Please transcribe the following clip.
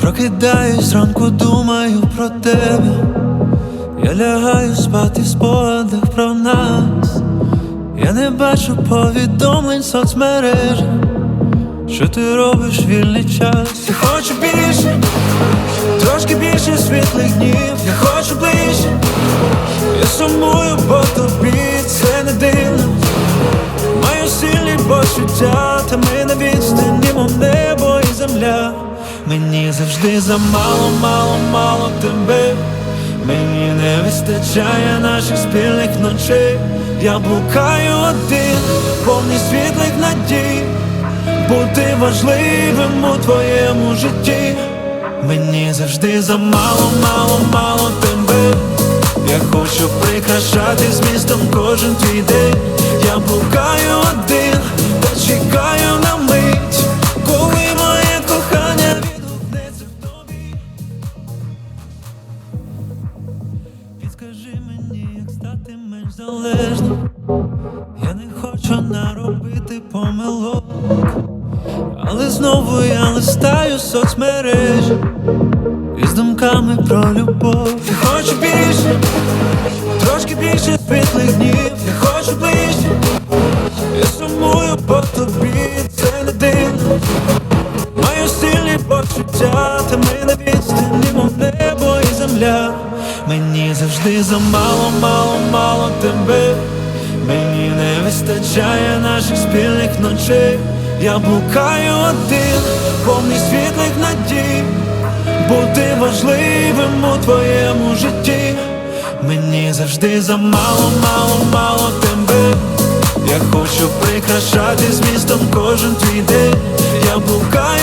Прокидаюсь зранку, думаю про тебе. Я лягаю спати в спогадах про нас. Я не бачу повідомлень соцмережах. Що ти робиш вільний час? Я хочу більше, трошки більше світлих днів, я хочу ближче. Я сумую по тобі, це не дивно. Маю сильні почуття, та ми на відстані, мов небо і земля. Мені завжди замало, мало, мало тебе. Мені не вистачає наших спільних ночей. Я блукаю один, повний світлих надій. Бути важливим у твоєму житті. Мені завжди замало, мало, мало тебе. Я хочу прикрашати змістом кожен твій день. Я блукаю один, та чекаю на мить, коли моє кохання відгукнеться в тобі. Підскажи мені, як стати менш залежним. Але знову я листаю соцмережі із думками про любов. Я хочу більше, трошки більше світлих днів, я хочу ближче. Я сумую по тобі, це не дивно. Маю сильні почуття, та ми на відстані, мов небо і земля. Мені завжди замало, мало, мало тебе. Мені не вистачає наших спільних ночей. Я блукаю один, повний світлих надій. Бути важливим у твоєму житті. Мені завжди замало, мало, мало тебе. Я хочу прикрашати змістом кожен твій день. Я блукаю